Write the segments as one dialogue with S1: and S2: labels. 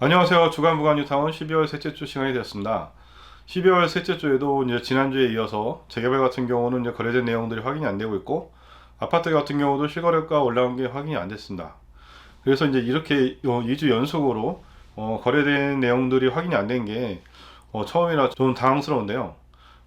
S1: 안녕하세요. 주간 부간 뉴타운 12월 셋째 주 시간이 되었습니다. 12월 셋째 주에도 이제 지난주에 이어서 재개발 같은 경우는 이제 거래된 내용들이 확인이 안 되고 있고 아파트 같은 경우도 실거래가 올라온 게 확인이 안 됐습니다. 그래서 이제 이렇게 2주 연속으로 어, 거래된 내용들이 확인이 안 된게 어, 처음이라 좀 당황스러운데요.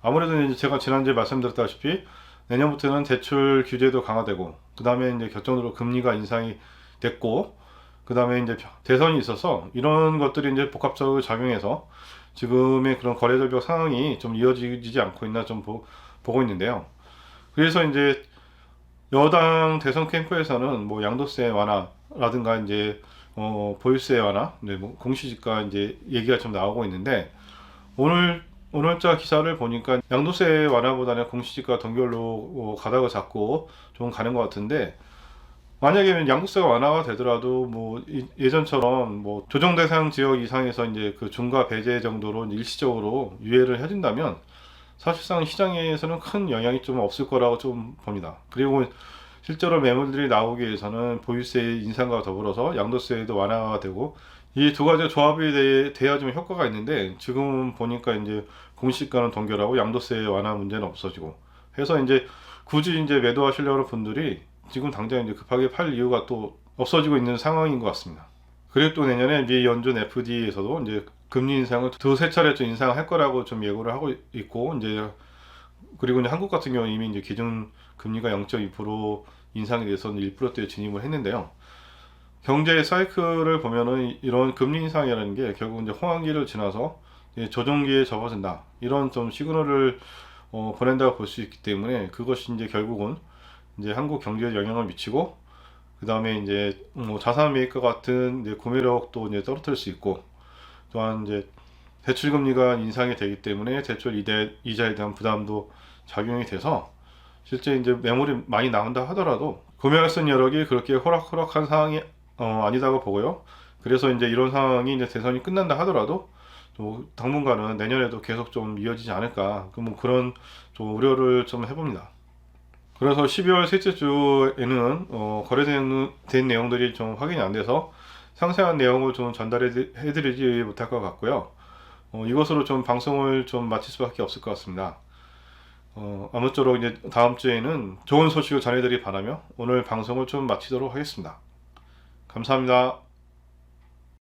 S1: 아무래도 이제 제가 지난주에 말씀드렸다시피 내년부터는 대출 규제도 강화되고 그 다음에 이제 결정적으로 금리가 인상이 됐고 그 다음에 이제 대선이 있어서 이런 것들이 이제 복합적으로 작용해서 지금의 그런 거래 절벽 상황이 좀 이어지지 않고 있나 좀 보, 보고 있는데요. 그래서 이제 여당 대선 캠프에서는 뭐 양도세 완화라든가 이제 어, 보유세 완화, 네, 뭐 공시지가 이제 얘기가 좀 나오고 있는데 오늘 오늘자 기사를 보니까 양도세 완화보다는 공시지가 동결로 어, 가닥을 잡고 좀 가는 것 같은데 만약에 양도세가 완화가 되더라도 뭐 이- 예전처럼 뭐 조정 대상 지역 이상에서 이제 그 중과 배제 정도로 일시적으로 유예를 해준다면 사실상 시장에서는 큰 영향이 좀 없을 거라고 좀 봅니다. 그리고 실제로 매물들이 나오기 위해서는 보유세 인상과 더불어서 양도세도 완화가 되고 이 두 가지 조합이 돼, 돼야 좀 효과가 있는데 지금 보니까 이제 공시가는 동결하고 양도세 완화 문제는 없어지고 해서 이제 굳이 이제 매도하시려는 분들이 지금 당장 이제 급하게 팔 이유가 또 없어지고 있는 상황인 것 같습니다. 그리고 또 내년에 미 연준 FD에서도 이제 금리 인상을 두세 차례 좀 인상할 거라고 좀 예고를 하고 있고 이제 그리고 이제 한국 같은 경우 는 이미 이제 기준 금리가 0.2% 인상이 돼서 1%대에 진입을 했는데요. 경제 사이클을 보면은 이런 금리 인상이라는 게 결국 이제 호황기를 지나서 조정기에 접어든다 이런 좀 시그널을 어, 보낸다고 볼 수 있기 때문에 그것이 이제 결국은 이제 한국 경제에 영향을 미치고 그 다음에 이제 뭐 자산 매입과 같은 이제 구매력도 이제 떨어뜨릴 수 있고 또한 이제 대출 금리가 인상이 되기 때문에 대출 이대, 이자에 대한 부담도 작용이 돼서 실제 이제 매물이 많이 나온다 하더라도 구매할 수 있는 여력이 그렇게 호락호락한 상황이 어, 아니다고 보고요. 그래서 이제 이런 상황이 이제 대선이 끝난다 하더라도 또 당분간은 내년에도 계속 좀 이어지지 않을까 그뭐 그런 좀 우려를 좀 해봅니다. 그래서 12월 셋째 주에는 어, 거래된 된 내용들이 좀 확인이 안 돼서 상세한 내용을 좀 전달해 드리지 못할 것 같고요. 어, 이것으로 좀 방송을 좀 마칠 수밖에 없을 것 같습니다. 어, 아무쪼록 이제 다음 주에는 좋은 소식을 전해드리 바라며 오늘 방송을 좀 마치도록 하겠습니다. 감사합니다.